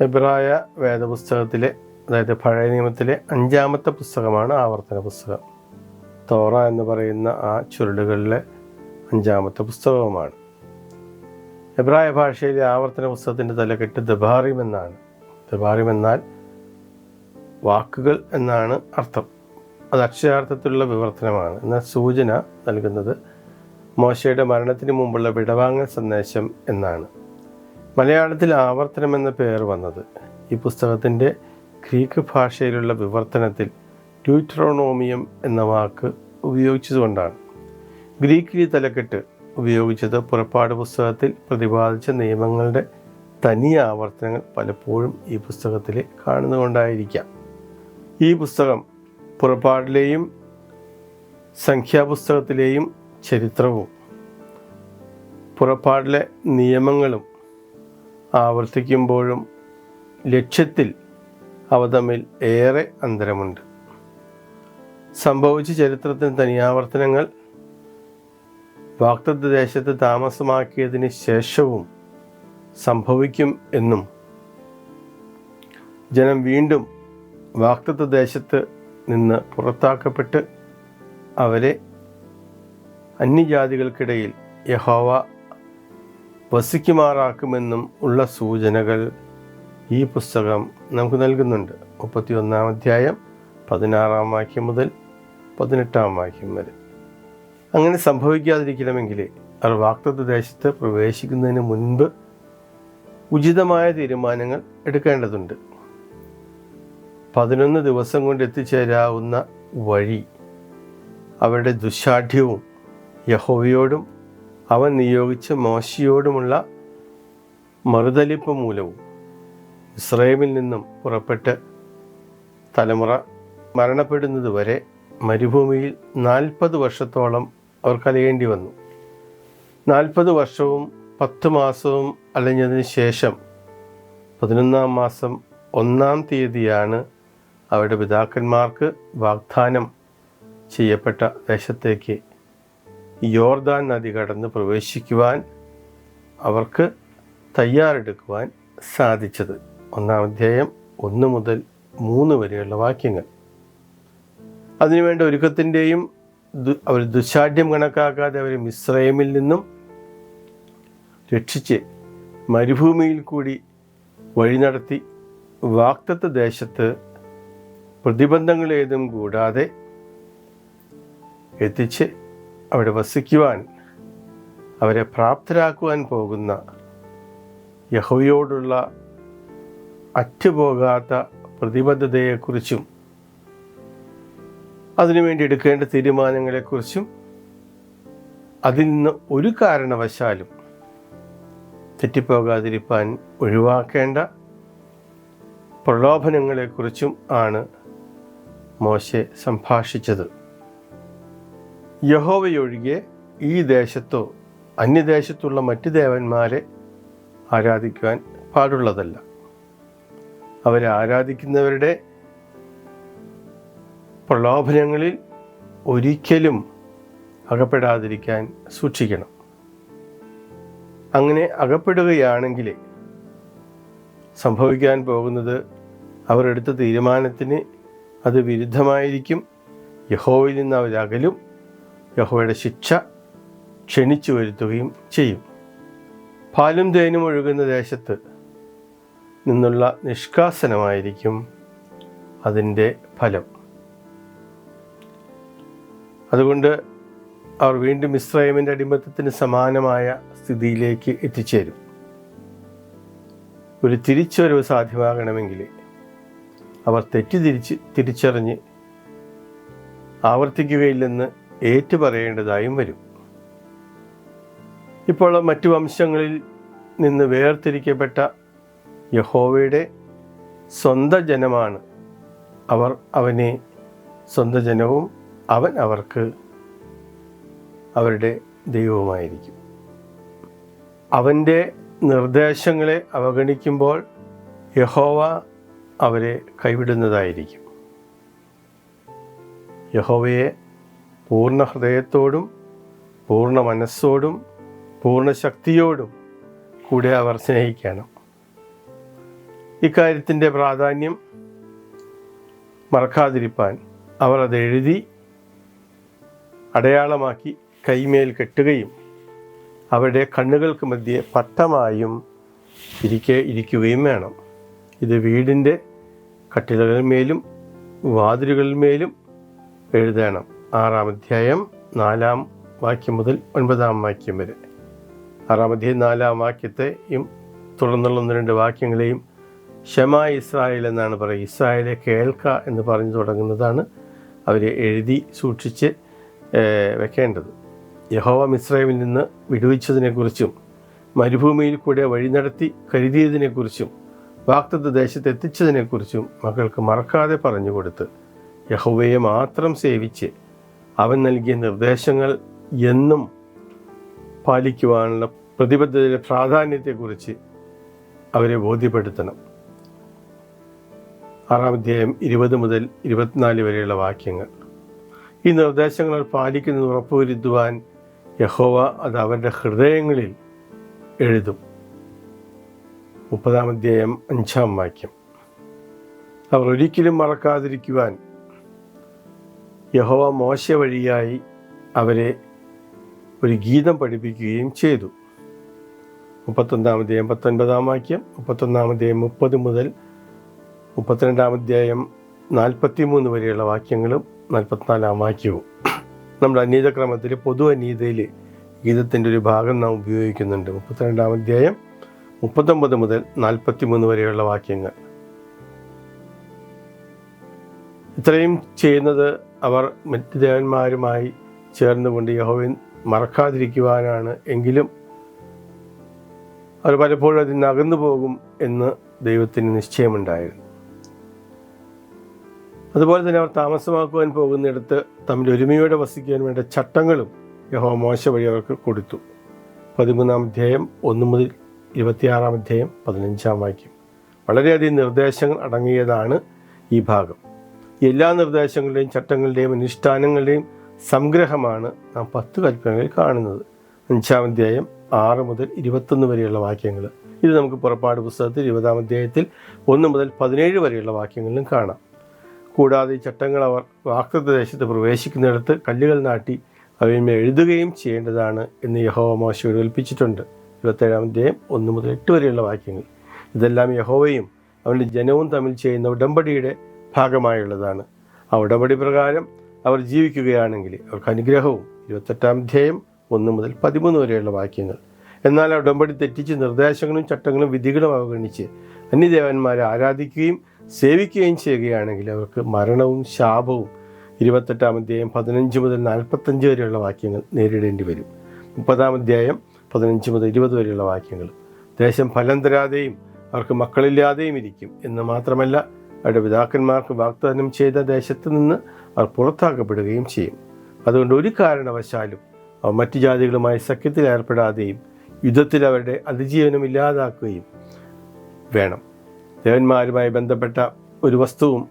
എബ്രായ വേദപുസ്തകത്തിലെ അതായത് പഴയ നിയമത്തിലെ അഞ്ചാമത്തെ പുസ്തകമാണ് ആവർത്തന പുസ്തകം. തോറ എന്ന് പറയുന്ന ആ ചുരുളുകളിലെ അഞ്ചാമത്തെ പുസ്തകവുമാണ്. എബ്രായ ഭാഷയിലെ ആവർത്തന പുസ്തകത്തിന്റെ തലക്കെട്ട് ദബാറിം എന്നാണ്. ദബാറിം എന്നാൽ വാക്കുകൾ എന്നാണ് അർത്ഥം. അത് അക്ഷരാർത്ഥത്തിലുള്ള വിവർത്തനമാണ്. എന്ന സൂചന നൽകുന്നത് മോശയുടെ മരണത്തിന് മുമ്പുള്ള വിടവാങ്ങൽ സന്ദേശം എന്നാണ്. മലയാളത്തിൽ ആവർത്തനം എന്ന പേർ വന്നത്. ഈ പുസ്തകത്തിന്റെ ഗ്രീക്ക് ഭാഷയിലുള്ള വിവർത്തനത്തിൽ ട്യൂട്രോണോമിയം എന്ന വാക്ക് ഉപയോഗിച്ചതുകൊണ്ടാണ്. ഗ്രീക്കിൽ തലക്കെട്ട് ഉപയോഗിച്ചത് പുറപ്പാട് പുസ്തകത്തിൽ പ്രതിപാദിച്ച നിയമങ്ങളുടെ തനി ആവർത്തനങ്ങൾ പലപ്പോഴും ഈ പുസ്തകത്തിൽ കാണുന്നുകൊണ്ടായിരിക്കാം ഈ പുസ്തകം പുറപ്പാടിലെയും സംഖ്യാപുസ്തകത്തിലെയും ചരിത്രവും പുറപ്പാടിലെ നിയമങ്ങളും ആവർത്തിക്കുമ്പോഴും ലക്ഷ്യത്തിൽ അവ തമ്മിൽ ഏറെ അന്തരമുണ്ട്. സംഭവിച്ച ചരിത്രത്തിന് തനിയാവർത്തനങ്ങൾ വാക്തത്വ ദേശത്ത് താമസമാക്കിയതിന് ശേഷവും സംഭവിക്കും എന്നും ജനം വീണ്ടും വാക്തത്വ ദേശത്ത് നിന്ന് പുറത്താക്കപ്പെട്ട് അവരെ അന്യജാതികൾക്കിടയിൽ യഹോവ വസിക്കുമാറാക്കുമെന്നും ഉള്ള സൂചനകൾ ഈ പുസ്തകം നമുക്ക് നൽകുന്നുണ്ട്. മുപ്പത്തി ഒന്നാം അധ്യായം പതിനാറാം വാക്യം മുതൽ പതിനെട്ടാം വാക്യം വരെ. അങ്ങനെ സംഭവിക്കാതിരിക്കണമെങ്കിൽ അവർ വാക്തത്വ ദേശത്ത് പ്രവേശിക്കുന്നതിന് മുൻപ് ഉചിതമായ തീരുമാനങ്ങൾ എടുക്കേണ്ടതുണ്ട്. പതിനൊന്ന് ദിവസം കൊണ്ട് എത്തിച്ചേരാവുന്ന വഴി അവരുടെ ദുശാഠ്യവും യഹോവയോടും അവൻ നിയോഗിച്ച മോശിയോടുമുള്ള മറുതലിപ്പ് മൂലവും ഇസ്രയേമിൽ നിന്നും പുറപ്പെട്ട് തലമുറ മരണപ്പെടുന്നത് വരെ മരുഭൂമിയിൽ നാൽപ്പത് വർഷത്തോളം അവർ കലയേണ്ടി വന്നു. നാൽപ്പത് വർഷവും പത്ത് മാസവും അലഞ്ഞതിന് ശേഷം പതിനൊന്നാം മാസം ഒന്നാം തീയതിയാണ് അവരുടെ പിതാക്കന്മാർക്ക് വാഗ്ദാനം ചെയ്യപ്പെട്ട ദേശത്തേക്ക് യോർദാൻ നദി കടന്ന് പ്രവേശിക്കുവാൻ അവർക്ക് തയ്യാറെടുക്കുവാൻ സാധിച്ചത്. ഒന്നാം അധ്യായം ഒന്ന് മുതൽ മൂന്ന് വരെയുള്ള വാക്യങ്ങൾ. അതിനുവേണ്ട ഒരുക്കത്തിന്റെയും അവർ ദുശാഠ്യം കണക്കാക്കാതെ അവർ മിശ്രയമിൽ നിന്നും രക്ഷിച്ച് മരുഭൂമിയിൽ കൂടി വഴി നടത്തി വാക്തത്വ ദേശത്ത് പ്രതിബന്ധങ്ങളേതും കൂടാതെ എത്തിച്ച് അവിടെ വസിക്കുവാൻ അവരെ പ്രാപ്തരാക്കുവാൻ പോകുന്ന യഹോയോടുള്ള അറ്റുപോകാത്ത പ്രതിബദ്ധതയെക്കുറിച്ചും അതിനുവേണ്ടി എടുക്കേണ്ട തീരുമാനങ്ങളെക്കുറിച്ചും അതിൽ നിന്ന് ഒരു കാരണവശാലും തെറ്റിപ്പോകാതിരിക്കാൻ ഒഴിവാക്കേണ്ട പ്രലോഭനങ്ങളെക്കുറിച്ചും ആണ് മോശെ സംഭാഷിച്ചത്. യഹോവയൊഴികെ ഈ ദേശത്തോ അന്യദേശത്തുള്ള മറ്റ് ദേവന്മാരെ ആരാധിക്കുവാൻ പാടുള്ളതല്ല. അവരെ ആരാധിക്കുന്നവരുടെ പ്രലോഭനങ്ങളിൽ ഒരിക്കലും അകപ്പെടാതിരിക്കാൻ സൂക്ഷിക്കണം. അങ്ങനെ അകപ്പെടുകയാണെങ്കിൽ സംഭവിക്കാൻ പോകുന്നത് അവരെടുത്ത തീരുമാനത്തിന് അത് വിരുദ്ധമായിരിക്കും. യഹോവയിൽ നിന്ന് അവരകലും യഹോവയുടെ ശിക്ഷ ക്ഷണിച്ചു വരുത്തുകയും ചെയ്യും. പാലും തേനും ഒഴുകുന്ന ദേശത്ത് നിന്നുള്ള നിഷ്കാസനമായിരിക്കും അതിന്റെ ഫലം. അതുകൊണ്ട് അവർ വീണ്ടും ഇസ്രായേമിന്റെ അടിമത്തത്തിന് സമാനമായ സ്ഥിതിയിലേക്ക് എത്തിച്ചേരും. ഒരു തിരിച്ചുവരവ് സാധ്യമാകണമെങ്കിൽ അവർ തെറ്റിതിരിച്ച് തിരിച്ചറിഞ്ഞ് ആവർത്തിക്കുകയില്ലെന്ന് ഏറ്റുപറയേണ്ടതായും വരും. ഇപ്പോൾ മറ്റു വംശങ്ങളിൽ നിന്ന് വേർതിരിക്കപ്പെട്ട യഹോവയുടെ സ്വന്ത ജനമാണ്. അവർ അവനെ സ്വന്ത ജനവും അവൻ അവർക്ക് അവരുടെ ദൈവവുമായിരിക്കും. അവന്റെ നിർദ്ദേശങ്ങളെ അവഗണിക്കുമ്പോൾ യഹോവ അവരെ കൈവിടുന്നതായിരിക്കും. യഹോവയെ പൂർണ ഹൃദയത്തോടും പൂർണ മനസ്സോടും പൂർണ ശക്തിയോടും കൂടെ അവർ സ്നേഹിക്കണം. ഇക്കാര്യത്തിന്റെ പ്രാധാന്യം മറക്കാതിരിപ്പാൻ അവർ അത് എഴുതി അടയാളമാക്കി കൈമേൽ കെട്ടുകയും അവരുടെ കണ്ണുകൾക്ക് മധ്യേ പട്ടമായും ഇരിക്കെ ഇരിക്കുകയും വേണം. ഇത് വീടിന്റെ കട്ടിലകളിന്മേലും വാതിലുകളിന്മേലും എഴുതണം. ആറാം അധ്യായം നാലാം വാക്യം മുതൽ ഒൻപതാം വാക്യം വരെ. ആറാം അധ്യായം നാലാം വാക്യത്തെയും തുടർന്നുള്ള ഒന്ന് രണ്ട് വാക്യങ്ങളെയും ഷമ ഇസ്രായേൽ എന്നാണ് പറയുക. ഇസ്രായേലെ കേൾക്ക എന്ന് പറഞ്ഞു തുടങ്ങുന്നതാണ് അവരെ എഴുതി സൂക്ഷിച്ച് വെക്കേണ്ടത്. യഹോവ മിസ്രൈമിൽ നിന്ന് വിടുവിച്ചതിനെക്കുറിച്ചും മരുഭൂമിയിൽ കൂടെ വഴി നടത്തി കരുതിയതിനെക്കുറിച്ചും വാക്തത്വ ദേശത്ത് എത്തിച്ചതിനെക്കുറിച്ചും മക്കൾക്ക് മറക്കാതെ പറഞ്ഞു കൊടുത്ത് യഹോവയെ മാത്രം സേവിച്ച് അവൻ നൽകിയ നിർദ്ദേശങ്ങൾ എന്നും പാലിക്കുവാനുള്ള പ്രതിബദ്ധതയുടെ പ്രാധാന്യത്തെക്കുറിച്ച് അവരെ ബോധ്യപ്പെടുത്തണം. ആറാം അധ്യായം ഇരുപത് മുതൽ ഇരുപത്തിനാല് വരെയുള്ള വാക്യങ്ങൾ. ഈ നിർദ്ദേശങ്ങൾ പാലിക്കുന്നത് ഉറപ്പുവരുത്തുവാൻ യഹോവ അത് അവരുടെ ഹൃദയങ്ങളിൽ എഴുതും. മുപ്പതാം അധ്യായം അഞ്ചാം വാക്യം. അവർ ഒരിക്കലും മറക്കാതിരിക്കുവാൻ യഹോവ മോശ വഴിയായി അവരെ ഒരു ഗീതം പഠിപ്പിക്കുകയും ചെയ്തു. മുപ്പത്തൊന്നാം അധ്യായം പത്തൊൻപതാം വാക്യം മുപ്പത്തൊന്നാം അധ്യായം മുപ്പത് മുതൽ മുപ്പത്തിരണ്ടാം അധ്യായം നാൽപ്പത്തി മൂന്ന് വരെയുള്ള വാക്യങ്ങളും നാൽപ്പത്തിനാലാം വാക്യവും. നമ്മുടെ അനീതക്രമത്തിൽ പൊതു അനീതയിൽ ഗീതത്തിന്റെ ഒരു ഭാഗം നാം ഉപയോഗിക്കുന്നുണ്ട്. മുപ്പത്തിരണ്ടാം അധ്യായം മുപ്പത്തൊമ്പത് മുതൽ നാൽപ്പത്തി മൂന്ന് വരെയുള്ള വാക്യങ്ങൾ. ഇത്രയും ചെയ്യുന്നത് അവർ മറ്റ് ദേവന്മാരുമായി ചേർന്നുകൊണ്ട് യഹോവൻ മറക്കാതിരിക്കുവാനാണ്. എങ്കിലും അവർ പലപ്പോഴും അതിൽ നിന്ന് അകന്നു പോകും എന്ന് ദൈവത്തിന് നിശ്ചയമുണ്ടായിരുന്നു. അതുപോലെ തന്നെ അവർ താമസമാക്കുവാൻ പോകുന്നിടത്ത് തമ്മിൽ ഒരുമയോടെ വസിക്കുവാൻ വേണ്ട ചട്ടങ്ങളും യഹോ മോശ വഴി അവർക്ക് കൊടുത്തു. പതിമൂന്നാം അധ്യായം ഒന്ന് മുതൽ ഇരുപത്തിയാറാം അധ്യായം പതിനഞ്ചാം വാക്യം. വളരെയധികം നിർദ്ദേശങ്ങൾ അടങ്ങിയതാണ് ഈ ഭാഗം. എല്ലാ നിർദ്ദേശങ്ങളുടെയും ചട്ടങ്ങളുടെയും അനുഷ്ഠാനങ്ങളുടെയും സംഗ്രഹമാണ് നാം പത്ത് കൽപ്പനകളിൽ കാണുന്നത്. അഞ്ചാം അധ്യായം ആറ് മുതൽ ഇരുപത്തൊന്ന് വരെയുള്ള വാക്യങ്ങൾ. ഇത് നമുക്ക് പുറപ്പാട് പുസ്തകത്തിൽ ഇരുപതാം അധ്യായത്തിൽ ഒന്ന് മുതൽ പതിനേഴ് വരെയുള്ള വാക്യങ്ങളിലും കാണാം. കൂടാതെ ഈ ചട്ടങ്ങൾ അവർ വാക്തത്വ ദേശത്ത് പ്രവേശിക്കുന്നിടത്ത് കല്ലുകൾ നാട്ടി അവയിന്മേൽ എഴുതുകയും ചെയ്യേണ്ടതാണ് എന്ന് യഹോവ മോശയോട് കൽപ്പിച്ചിട്ടുണ്ട്. ഇരുപത്തേഴാം അധ്യായം ഒന്ന് മുതൽ എട്ട് വരെയുള്ള വാക്യങ്ങൾ. ഇതെല്ലാം യഹോവയും അവന്റെ ജനവും തമ്മിൽ ചെയ്യുന്ന ഉടമ്പടിയുടെ ഭാഗമായുള്ളതാണ്. ആ ഉടമ്പടി പ്രകാരം അവർ ജീവിക്കുകയാണെങ്കിൽ അവർക്ക് അനുഗ്രഹവും ഇരുപത്തെട്ടാം അധ്യായം ഒന്ന് മുതൽ പതിമൂന്ന് വരെയുള്ള വാക്യങ്ങൾ. എന്നാൽ ആ ഉടമ്പടി തെറ്റിച്ച് നിർദ്ദേശങ്ങളും ചട്ടങ്ങളും വിധികളും അവഗണിച്ച് അന്യദേവന്മാരെ ആരാധിക്കുകയും സേവിക്കുകയും ചെയ്യുകയാണെങ്കിൽ അവർക്ക് മരണവും ശാപവും ഇരുപത്തെട്ടാം അധ്യായം പതിനഞ്ച് മുതൽ നാൽപ്പത്തഞ്ച് വരെയുള്ള വാക്യങ്ങൾ നേരിടേണ്ടി വരും. മുപ്പതാം അധ്യായം പതിനഞ്ച് മുതൽ ഇരുപത് വരെയുള്ള വാക്യങ്ങൾ. ദേശം ഫലം തരാതെയും അവർക്ക് മക്കളില്ലാതെയും ഇരിക്കും എന്ന് മാത്രമല്ല അവരുടെ പിതാക്കന്മാർക്ക് വാഗ്ദാനം ചെയ്ത ദേശത്ത് നിന്ന് അവർ പുറത്താക്കപ്പെടുകയും ചെയ്യും. അതുകൊണ്ട് ഒരു കാരണവശാലും അവർ മറ്റു ജാതികളുമായി സഖ്യത്തിൽ ഏർപ്പെടാതെയും യുദ്ധത്തിൽ അവരുടെ അതിജീവനം ഇല്ലാതാക്കുകയും വേണം. ദേവന്മാരുമായി ബന്ധപ്പെട്ട ഒരു വസ്തുവും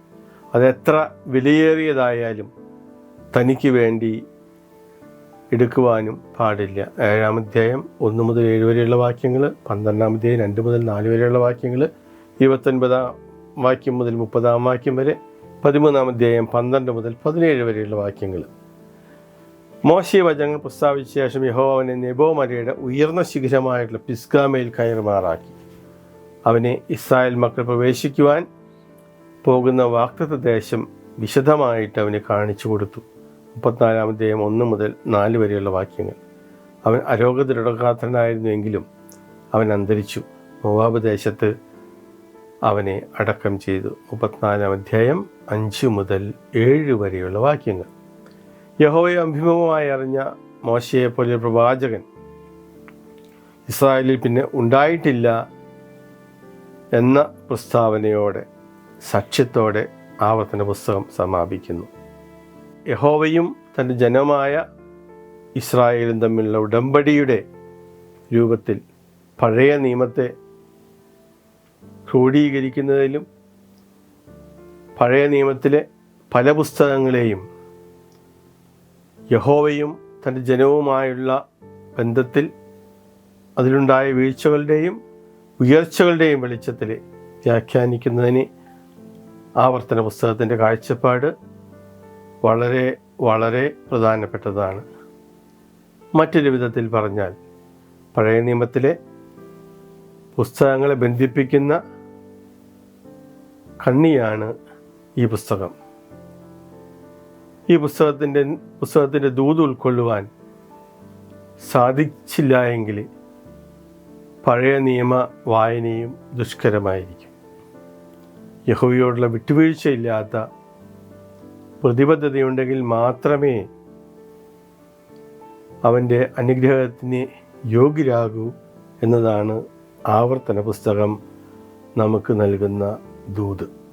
അതെത്ര വിലയേറിയതായാലും തനിക്ക് വേണ്ടി എടുക്കുവാനും പാടില്ല. ഏഴാം അധ്യായം ഒന്ന് മുതൽ ഏഴ് വരെയുള്ള വാക്യങ്ങൾ പന്ത്രണ്ടാം അധ്യായം രണ്ട് മുതൽ നാല് വരെയുള്ള വാക്യങ്ങൾ ഇരുപത്തൊൻപതാം വാക്യം മുതൽ മുപ്പതാം വാക്യം വരെ പതിമൂന്നാം അധ്യായം പന്ത്രണ്ട് മുതൽ പതിനേഴ് വരെയുള്ള വാക്യങ്ങൾ. മോശയ വചനങ്ങൾ പ്രസ്താവിച്ച ശേഷം യഹോ അവനെ നെബോ മലയുടെ ഉയർന്ന ശിഖരമായിട്ടുള്ള പിസ്കാമയിൽ കയറുമാറാക്കി. അവനെ ഇസ്രായേൽ മക്കൾ പ്രവേശിക്കുവാൻ പോകുന്ന വാക്തത്വ ദേശം വിശദമായിട്ട് അവന് കാണിച്ചു കൊടുത്തു. മുപ്പത്തിനാലാം അധ്യായം ഒന്ന് മുതൽ നാല് വരെയുള്ള വാക്യങ്ങൾ. അവൻ അരോഗ ദൃഢഗാത്രനായിരുന്നുവെങ്കിലും അവൻ അന്തരിച്ചു. മോവാബ് ദേശത്ത് അവനെ അടക്കം ചെയ്തു. മുപ്പത്തിനാലാം അധ്യായം അഞ്ച് മുതൽ ഏഴ് വരെയുള്ള വാക്യങ്ങൾ. യഹോയെ അഭിമുഖമായി അറിഞ്ഞ മോശയെ പോലെ പ്രവാചകൻ ഇസ്രായേലിൽ പിന്നെ ഉണ്ടായിട്ടില്ല എന്ന പ്രസ്താവനയോടെ സഖ്യത്തോടെ ആവർത്തന പുസ്തകം സമാപിക്കുന്നു. യഹോവയും തന്റെ ജനമായ ഇസ്രായേലും തമ്മിലുള്ള ഉടമ്പടിയുടെ രൂപത്തിൽ പഴയ നിയമത്തെ ക്രോഡീകരിക്കുന്നതിലും പഴയ നിയമത്തിലെ പല പുസ്തകങ്ങളെയും യഹോവയും തന്റെ ജനവുമായുള്ള ബന്ധത്തിൽ അതിലുണ്ടായ വീഴ്ചകളുടെയും ഉയർച്ചകളുടെയും വെളിച്ചത്തിൽ വ്യാഖ്യാനിക്കുന്നതിന് ആവർത്തന പുസ്തകത്തിന്റെ കാഴ്ചപ്പാട് വളരെ വളരെ പ്രധാനപ്പെട്ടതാണ്. മറ്റൊരു വിധത്തിൽ പറഞ്ഞാൽ പഴയ നിയമത്തിലെ പുസ്തകങ്ങളെ ബന്ധിപ്പിക്കുന്ന കണ്ണിയാണ് ഈ പുസ്തകം. ഈ പുസ്തകത്തിന്റെ പുസ്തകത്തിന്റെ ദൂത് ഉൾക്കൊള്ളുവാൻ സാധിച്ചില്ല എങ്കിൽ പഴയ നിയമ വായനയും ദുഷ്കരമായിരിക്കും. യഹോവയോടുള്ള വിട്ടുവീഴ്ചയില്ലാത്ത പ്രതിബദ്ധതയുണ്ടെങ്കിൽ മാത്രമേ അവന്റെ അനുഗ്രഹത്തിന് യോഗ്യരാകൂ എന്നതാണ് ആവർത്തന പുസ്തകം നമുക്ക് നൽകുന്ന ദൂത്